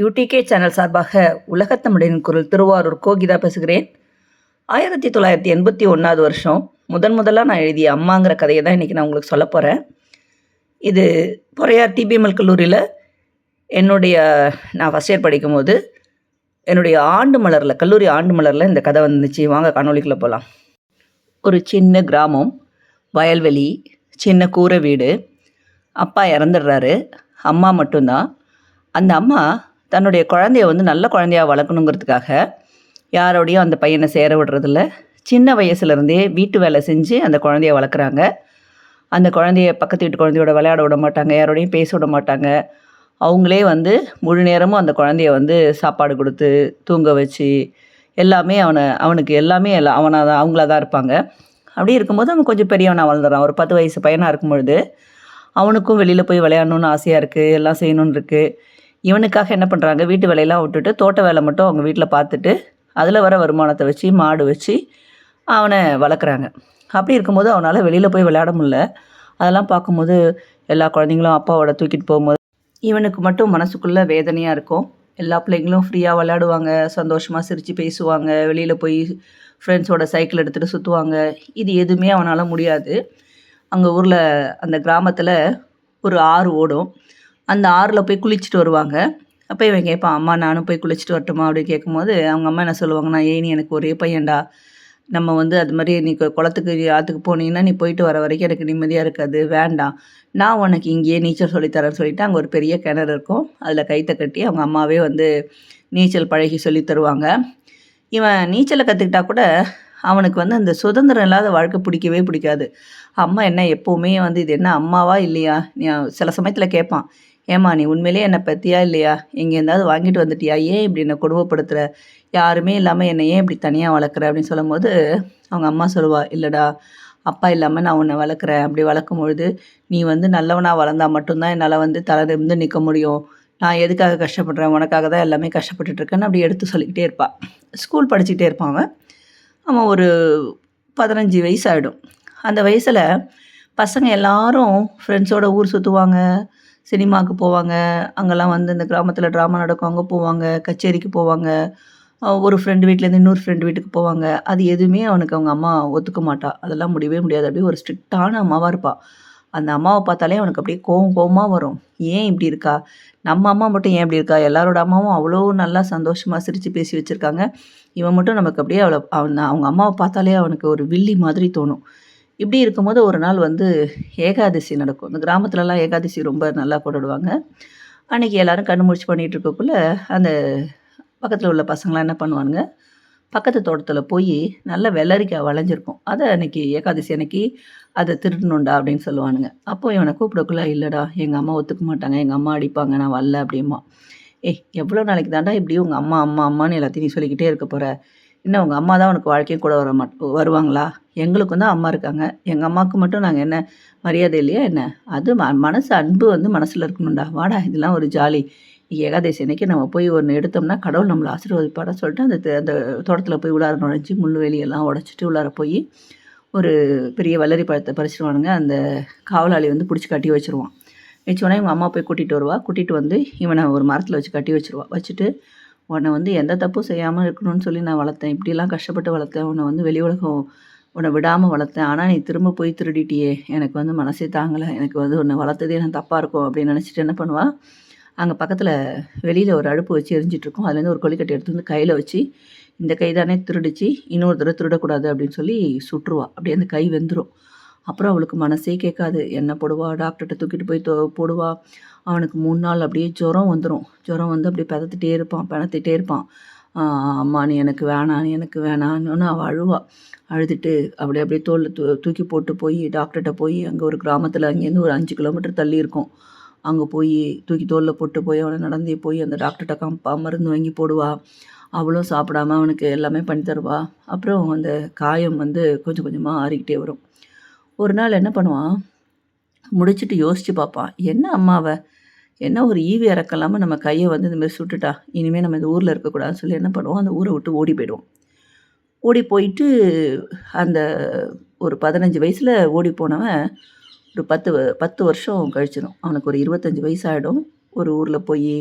UDK channel சார்பாக உலகத்தமிழின் குரல் திருவாரூர் கோகிதா பேசுகிறேன். ஆயிரத்தி தொள்ளாயிரத்தி எண்பத்தி ஒன்றாவது வருஷம். முதன் முதலாக நான் எழுதிய அம்மாங்கிற கதையை தான் இன்றைக்கி நான் உங்களுக்கு சொல்ல போகிறேன் இது பொறையார் டிபிஎம்எல் கல்லூரியில் என்னுடைய நான் ஃபஸ்ட் இயர் படிக்கும்போது என்னுடைய ஆண்டு மலரில் கல்லூரி ஆண்டு மலரில் இந்த கதை வந்துச்சு. வாங்க காணொலிக்குள்ளே போகலாம் ஒரு சின்ன கிராமம் வயல்வெளி சின்ன கூரை வீடு. அப்பா இறந்துடுறாரு. அம்மா மட்டும்தான். அந்த அம்மா தன்னுடைய குழந்தைய வந்து நல்ல குழந்தையாக வளர்க்கணுங்கிறதுக்காக யாரோடையும் அந்த பையனை சேர விடுறதில்ல. சின்ன வயசுலேருந்தே வீட்டு வேலை செஞ்சு அந்த குழந்தைய வளர்க்குறாங்க. அந்த குழந்தைய பக்கத்து வீட்டு குழந்தையோட விளையாட விட மாட்டாங்க யாரோடையும் பேச விட மாட்டாங்க. அவங்களே வந்து முழு நேரமும் அந்த குழந்தைய வந்து சாப்பாடு கொடுத்து தூங்க வச்சு எல்லாமே அவனை அவனுக்கு எல்லாமே எல்லாம் அவனாக தான் அவங்களா தான் இருப்பாங்க. அப்படி இருக்கும்போது அவன் கொஞ்சம் பெரியவனாக வளர்ந்துறான் ஒரு பத்து வயசு பையனாக இருக்கும் பொழுது அவனுக்கும் வெளியில் போய் விளையாடணுன்னு ஆசையாக இருக்குது எல்லாம் செய்யணுன்னு இருக்குது இவனுக்காக என்ன பண்ணுறாங்க வீட்டு வேலையெல்லாம் விட்டுட்டு தோட்ட வேலை மட்டும் அவங்க வீட்டில் பார்த்துட்டு அதில் வர வருமானத்தை வச்சு மாடு வச்சு அவனை வளர்க்குறாங்க. அப்படி இருக்கும்போது அவனால் வெளியில் போய் விளையாட முடில அதெல்லாம் பார்க்கும்போது எல்லா குழந்தைங்களும் அப்பாவோட தூக்கிட்டு போகும்போது இவனுக்கு மட்டும் மனசுக்குள்ளே வேதனையாக இருக்கும். எல்லா பிள்ளைங்களும் ஃப்ரீயாக விளையாடுவாங்க சந்தோஷமாக சிரித்து பேசுவாங்க வெளியில் போய் ஃப்ரெண்ட்ஸோட சைக்கிள் எடுத்துகிட்டு சுற்றுவாங்க இது எதுவுமே அவனால் முடியாது. அங்கே ஊரில் அந்த கிராமத்தில் ஒரு ஆறு ஓடும். அந்த ஆறில் போய் குளிச்சுட்டு வருவாங்க. அப்போ இவன் கேட்பான் அம்மா நானும் போய் குளிச்சுட்டு வரட்டுமா? அப்படின்னு கேட்கும்போது அவங்க அம்மா என்ன சொல்லுவாங்கன்னா ஏய் நீ எனக்கு ஒரே பையன்டா. நம்ம வந்து அது மாதிரி நீ குளத்துக்கு ஆற்றுக்கு போனீங்கன்னா நீ போயிட்டு வர வரைக்கும் எனக்கு நிம்மதியாக இருக்காது. வேண்டாம். நான் உனக்கு இங்கேயே நீச்சல் சொல்லித்தரேன்னு சொல்லிட்டு அங்கே ஒரு பெரிய கிணறு இருக்கும். அதில் கைத்தை கட்டி அவங்க அம்மாவே வந்து நீச்சல் பழகி சொல்லி தருவாங்க. இவன் நீச்சலை கற்றுக்கிட்டா கூட அவனுக்கு வந்து அந்த சுதந்திரம் இல்லாத வாழ்க்கை பிடிக்கவே பிடிக்காது. அம்மா என்ன எப்போவுமே வந்து இது என்ன அம்மாவா இல்லையா? நீ சில சமயத்தில் கேட்பான். ஏம்மா நீ உண்மையிலேயே என்னை பற்றியா இல்லையா? எங்கே இருந்தாவது வாங்கிட்டு வந்துட்டியா? ஏன் இப்படி என்னை கொடுமைப்படுத்துகிற யாருமே இல்லாமல் என்னை ஏன் இப்படி தனியாக வளர்க்குற? அப்படின்னு சொல்லும்போது அவங்க அம்மா சொல்லுவா இல்லைடா அப்பா இல்லாமல் நான் உன்னை வளர்க்குறேன். அப்படி வளர்க்கும் பொழுது நீ வந்து நல்லவனாக வளர்ந்தா மட்டும்தான் என்னால் வந்து தலை நிமிர்ந்து நிற்க முடியும். நான் எதுக்காக கஷ்டப்படுறேன்? உனக்காக தான் எல்லாமே கஷ்டப்பட்டுட்ருக்கேன்னு அப்படி எடுத்து சொல்லிக்கிட்டே இருப்பாள் ஸ்கூல் படிச்சுக்கிட்டே இருப்பான் அவன். அவன் ஒரு பதினஞ்சு வயசு ஆகிடும் அந்த வயசில் பசங்க எல்லாரும் ஃப்ரெண்ட்ஸோட ஊர் சுற்றுவாங்க சினிமாவுக்கு போவாங்க. அங்கெல்லாம் வந்து இந்த கிராமத்தில் ட்ராமா நடக்கும். அங்கே போவாங்க. கச்சேரிக்கு போவாங்க. ஒரு ஃப்ரெண்டு வீட்டிலேருந்து இன்னொரு ஃப்ரெண்டு வீட்டுக்கு போவாங்க. அது எதுவுமே அவனுக்கு அவங்க அம்மா ஒத்துக்க மாட்டா. அதெல்லாம் முடியவே முடியாது. அப்படியே ஒரு ஸ்ட்ரிக்டான அம்மாவாக இருப்பாள் அந்த அம்மாவை பார்த்தாலே அவனுக்கு அப்படியே கோவம் கோவமாக வரும். ஏன் இப்படி இருக்கா? நம்ம அம்மா மட்டும் ஏன் இப்படி இருக்கா? எல்லாரோட அம்மாவும் அவ்வளோ நல்லா சந்தோஷமாக சிரித்து பேசி வச்சுருக்காங்க. இவன் மட்டும் நமக்கு அப்படியே அவளை அவன் அவங்க அம்மாவை பார்த்தாலே அவனுக்கு ஒரு வில்லி மாதிரி தோணும். இப்படி இருக்கும்போது ஒரு நாள் வந்து ஏகாதசி நடக்கும். இந்த கிராமத்துலலாம் ஏகாதசி ரொம்ப நல்லா கொண்டாடுவாங்க. அன்றைக்கி எல்லோரும் கண்ணு முடிச்சு பண்ணிகிட்ருக்கக்குள்ளே அந்த பக்கத்தில் உள்ள பசங்களாம் என்ன பண்ணுவானுங்க? பக்கத்து தோட்டத்தில் போய் நல்ல வெள்ளரிக்காய் வளைஞ்சிருக்கும். அதை அன்னைக்கு ஏகாதசி அன்னைக்கு அதை திருடணுண்டா அப்படின்னு சொல்லுவானுங்க. அப்போ இவனை கூப்பிடக்குள்ள இல்லைடா எங்கள் அம்மா ஒத்துக்க மாட்டாங்க. எங்கள் அம்மா அடிப்பாங்க. நான் வரல அப்படிமா ஏய் எவ்வளோ நாளைக்கு தாண்டா இப்படி உங்கள் அம்மா அம்மா அம்மான்னு எல்லாத்தையும் நீ சொல்லிக்கிட்டே இருக்க போகிற இன்னும் உங்கள் அம்மா தான் உனக்கு வாழ்க்கையும் கூட வர மாட் வருவாங்களா? எங்களுக்கும் தான் அம்மா இருக்காங்க. எங்கள் அம்மாவுக்கு மட்டும் நாங்கள் என்ன மரியாதை இல்லையா என்ன? அது ம மனசு அன்பு வந்து மனசில் இருக்கணும்டா. வாடா இதெல்லாம் ஒரு ஜாலி. ஏகாதசி அன்னைக்கு நம்ம போய் ஒன்று எடுத்தோம்னா கடவுள் நம்மளை ஆசீர்வதிப்பாடா சொல்லிட்டு அந்த அந்த தோட்டத்தில் போய் உள்ளார நுழைஞ்சி முள் உடச்சிட்டு உள்ளார போய் ஒரு பெரிய வல்லரி பழத்தை பறிச்சிருவானுங்க. அந்த காவலாளி வந்து பிடிச்சி கட்டி வச்சுருவான். வச்சோடனே இவங்க அம்மா போய் கூட்டிகிட்டு வருவா. கூட்டிகிட்டு வந்து இவனை ஒரு மரத்தில் வச்சு கட்டி வச்சுருவா. வச்சுட்டு உன்னை வந்து எந்த தப்பும் செய்யாமல் இருக்கணும்னு சொல்லி நான் வளர்த்தேன். இப்படிலாம் கஷ்டப்பட்டு வளர்த்தேன். உன்னை வந்து வெளி உலகம் உன்னை விடாமல் வளர்த்தேன். ஆனால் நீ திரும்ப போய் திருடிட்டியே. எனக்கு வந்து மனசே தாங்கலை. எனக்கு வந்து உன்னை வளர்த்ததே நான் தப்பாக இருக்கும் அப்படின்னு நினச்சிட்டு என்ன பண்ணுவா? அங்கே பக்கத்தில் வெளியில் ஒரு அடுப்பு வச்சு எரிஞ்சிட்ருக்கோம் அதுலேருந்து ஒரு கொலிக்கட்டை எடுத்து வந்து கையில் வச்சு இந்த கை தானே திருடிச்சு இன்னொரு தடவை திருடக்கூடாது அப்படின்னு சொல்லி சுட்டுருவா அப்படியே அந்த கை வெந்துடும் அப்புறம் அவளுக்கு மனசே கேட்காது. என்ன போடுவா? டாக்டர்கிட்ட தூக்கிட்டு போய் தொ- போடுவா? அவனுக்கு மூணு நாள் அப்படியே ஜுரம் வந்துடும் ஜுரம் வந்து அப்படியே பதத்திட்டே இருப்பான் பிணத்திட்டே இருப்பான். அம்மா நீ எனக்கு வேணாம் நீ எனக்கு வேணான்னு அவள் அழுவா. அழுதுட்டு அப்படியே அப்படியே தோல் தூ தூக்கி போட்டு போய் டாக்டர்கிட்ட போய் அங்கே ஒரு கிராமத்தில் அங்கேருந்து ஒரு அஞ்சு கிலோமீட்டர் தள்ளி இருக்கும். அங்கே போய் தூக்கி தோலில் போட்டு போய் அவனை நடந்தே போய் அந்த டாக்டர்கிட்ட கம்பா மருந்து வாங்கி போடுவா. அவளும் சாப்பிடாம அவனுக்கு எல்லாமே பண்ணி தருவா. அப்புறம் அந்த காயம் வந்து கொஞ்சம் கொஞ்சமாக ஆறிக்கிட்டே வரும். ஒரு நாள் என்ன பண்ணுவான்? முடிச்சுட்டு யோசித்து பார்ப்பான் என்ன அம்மாவை என்ன ஒரு ஈவி இறக்கலாமல் நம்ம கையை வந்து இந்த மாதிரி சுட்டுட்டா? இனிமேல் நம்ம இந்த ஊரில் இருக்கக்கூடாதுன்னு சொல்லி என்ன பண்ணுவோம் அந்த ஊரை விட்டு ஓடி போயிடுவோம் ஓடி போயிட்டு அந்த ஒரு பதினஞ்சு வயசில் ஓடி போனவன் ஒரு பத்து வ- பத்து வருஷம் கழிச்சிடும் அவனுக்கு ஒரு இருபத்தஞ்சி வயசாகிடும் ஒரு ஊரில் போய்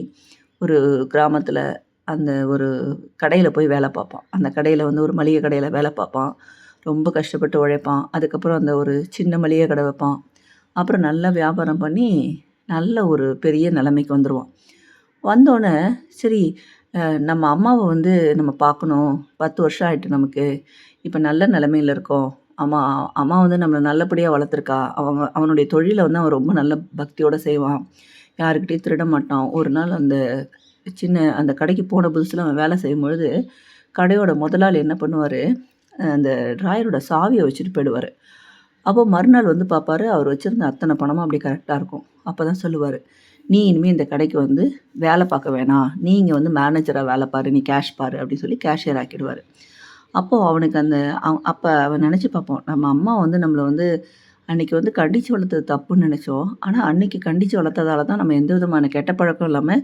ஒரு கிராமத்தில் அந்த ஒரு கடையில் போய் வேலை பார்ப்பான். அந்த கடையில் வந்து ஒரு மளிகை கடையில் வேலை பார்ப்பான். ரொம்ப கஷ்டப்பட்டு உழைப்பான். அதுக்கப்புறம் அந்த ஒரு சின்ன மளிகை கடை வைப்பான். அப்புறம் நல்லா வியாபாரம் பண்ணி நல்ல ஒரு பெரிய நிலைமைக்கு வந்துடுவான் வந்தோடனே சரி நம்ம அம்மாவை வந்து நம்ம பார்க்கணும். பத்து வருஷம் ஆயிட்டு நமக்கு. இப்போ நல்ல நிலமையில இருக்கோம். அம்மா அம்மா வந்து நம்மளை நல்லபடியாக வளர்த்துருக்கா. அவங்க அவனுடைய தொழிலை வந்து அவன் ரொம்ப நல்ல பக்தியோடு செய்வான். யாருக்கிட்டையும் திருட மாட்டான். ஒரு நாள் அந்த சின்ன அந்த கடைக்கு போன புதுசில் அவன் வேலை செய்யும்பொழுது கடையோட முதலாளி என்ன பண்ணுவார்? அந்த டிராயரோட சாவியை வச்சுட்டு போயிடுவார். அப்போ மறுநாள் வந்து பார்ப்பாரு அவர் வச்சுருந்த அத்தனை பணமும் அப்படி கரெக்டாக இருக்கும். அப்போ தான் சொல்லுவார் நீ இனிமேல் இந்த கடைக்கு வந்து வேலை பார்க்க வேணாம். நீ இங்கே வந்து மேனேஜராக வேலை பாரு நீ கேஷ் பாரு அப்படின்னு சொல்லி கேஷியர் ஆக்கிடுவார். அப்போது அவனுக்கு அந்த அப்போ அவன் நினச்சி பார்ப்போம் நம்ம அம்மா வந்து நம்மளை வந்து அன்றைக்கி வந்து கண்டித்து வளர்த்தது தப்புன்னு நினச்சோம். ஆனால் அன்றைக்கி கண்டித்து வளர்த்ததால தான் நம்ம எந்த விதமான கெட்ட பழக்கம் இல்லாமல்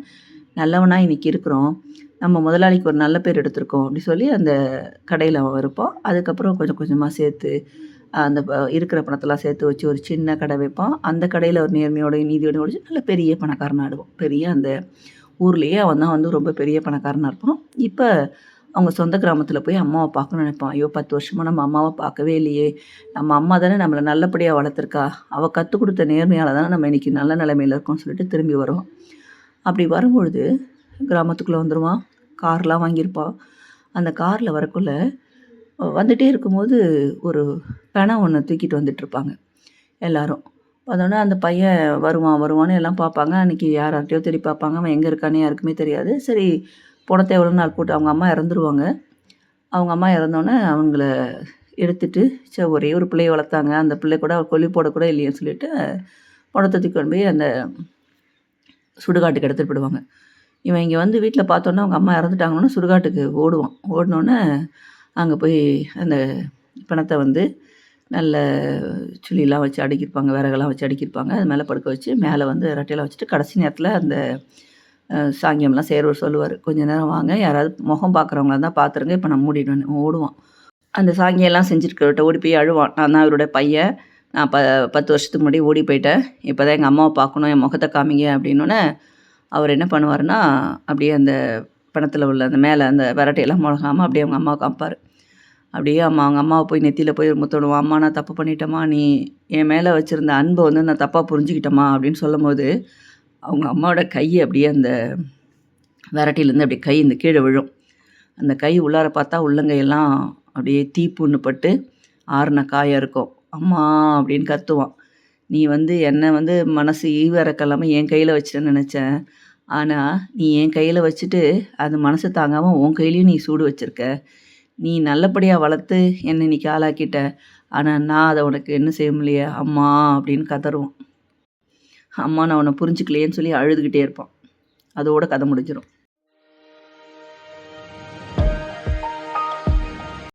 நல்லவனாக இன்னைக்கு இருக்கிறோம். நம்ம முதலாளிக்கு ஒரு நல்ல பேர் எடுத்திருக்கோம் அப்படி சொல்லி அந்த கடையில் அவன் இருப்பான் அதுக்கப்புறம் கொஞ்சம் கொஞ்சமாக சேர்த்து அந்த ப- இருக்கிற பணத்தெல்லாம் சேர்த்து வச்சு ஒரு சின்ன கடை வைப்பான் அந்த கடையில் ஒரு நேர்மையோடய நீதியோட முடிச்சு நல்ல பெரிய பணக்காரனாக ஆடுவோம் பெரிய அந்த ஊர்லேயே அவன் தான் வந்து ரொம்ப பெரிய பணக்காரனாக இருப்பான். இப்போ அவங்க சொந்த கிராமத்தில் போய் அம்மாவை பார்க்கணும்னு நினைப்பான். ஐயோ பத்து வருஷமாக நம்ம அம்மாவை பார்க்கவே இல்லையே. நம்ம அம்மா தானே நம்மளை நல்லபடியாக வளர்த்துருக்கா. அவள் கற்றுக் கொடுத்த நேர்மையால் தானே நம்ம இன்றைக்கி நல்ல நிலைமையில் இருக்கோம்னு சொல்லிட்டு திரும்பி வருவான். அப்படி வரும்பொழுது கிராமத்துக்குள்ளே வந்துடுவான் கார்லாம் வாங்கியிருப்பான் அந்த காரில் வரக்குள்ள வந்துகிட்டே இருக்கும்போது ஒரு பெணை ஒன்று தூக்கிட்டு வந்துட்டுருப்பாங்க எல்லாரும். அதோட அந்த பையன் வருவான் வருவான்னு எல்லாம் பார்ப்பாங்க அன்றைக்கி யார் யார்கிட்டயோ தேடி பார்ப்பாங்க அவன் எங்கே இருக்கானே யாருக்குமே தெரியாது. சரி பணத்தை எவ்வளோ நாள் போட்டு அவங்க அம்மா இறந்துருவாங்க. அவங்க அம்மா இறந்தோன்னே அவங்கள எடுத்துட்டு சரி ஒரே ஒரு பிள்ளையை வளர்த்தாங்க. அந்த பிள்ளை கூட கொல்லி போடக்கூட இல்லைன்னு சொல்லிட்டு பணத்தை தூக்கி கொண்டு போய் அந்த சுடுகாட்டுக்கு எடுத்துகிட்டு போயிடுவாங்க. இவன் இங்கே வந்து வீட்டில் பார்த்தோன்னே அவங்க அம்மா இறந்துட்டாங்கன்னு சுடுகாட்டுக்கு ஓடுவான். ஓடினோன்னே அங்கே போய் அந்த பிணத்தை வந்து நல்ல சுழிலாம் வச்சு அடுக்கியிருப்பாங்க விறகெல்லாம் வச்சு அடுக்கியிருப்பாங்க. அது மேலே படுக்க வச்சு மேலே வந்து ரெட்டையெல்லாம் வச்சுட்டு கடைசி நேரத்தில் அந்த சாங்கியம்லாம் செய்கிறவர் சொல்லுவார். கொஞ்ச நேரம் வாங்க யாராவது முகம் பார்க்குறவங்களா இருந்தால் பார்த்துருங்க இப்போ நான் மூடிடுவேன் ஓடுவான். அந்த சாங்கியெல்லாம் செஞ்சுருக்கிறவர்கிட்ட ஓடி போய் அழுவான். நான் தான் அவருடைய பையன். நான் ப பத்து வருஷத்துக்கு முன்னாடி ஓடி போயிட்டேன். இப்போ தான் எங்கள் அம்மாவை பார்க்கணும் என் முகத்தை காமிங்க அப்படின்னோடனே அவர் என்ன பண்ணுவார்னா அப்படியே அந்த பணத்தில் உள்ள அந்த மேலே அந்த விரட்டையெல்லாம் முழங்காமல் அப்படியே அவங்க அம்மாவை காமிப்பார். அப்படியே அம்மா அவங்க அம்மாவை போய் நெத்தியில் போய் முத்தோடுவான் அம்மா நான் தப்பு பண்ணிட்டேம்மா. நீ என் மேலே வச்சுருந்த அன்பை வந்து நான் தப்பாக புரிஞ்சுக்கிட்டேம்மா அப்படின்னு சொல்லும்போது அவங்க அம்மாவோட கை அப்படியே அந்த விரட்டிலேருந்து அப்படியே கை இந்த கீழே விழும். அந்த கை உள்ளார பார்த்தா உள்ளங்கையெல்லாம் அப்படியே தீப்புண்ணு பட்டு ஆறுன காயாக இருக்கும். அம்மா அப்படின்னு கத்துவான். நீ வந்து என்னை வந்து மனசு ஈவிறக்கல்லாமல் என் கையில் வச்சிட்டேன்னு நினச்சேன். ஆனால் நீ என் கையில் வச்சுட்டு அது மனசு தாங்காமல் உன் கையிலையும் நீ சூடு வச்சுருக்க. நீ நல்லபடியாக வளர்த்து என்னை இன்னைக்கு ஆளாக்கிட்ட. ஆனால் நான் அதை உனக்கு என்ன செய்ய முடியலையே அம்மா அப்படின்னு கதறுவான். அம்மா நான் உன்னை புரிஞ்சுக்கலையேன்னு சொல்லி அழுதுகிட்டே இருப்பான். அதோட கதை முடிஞ்சிடும்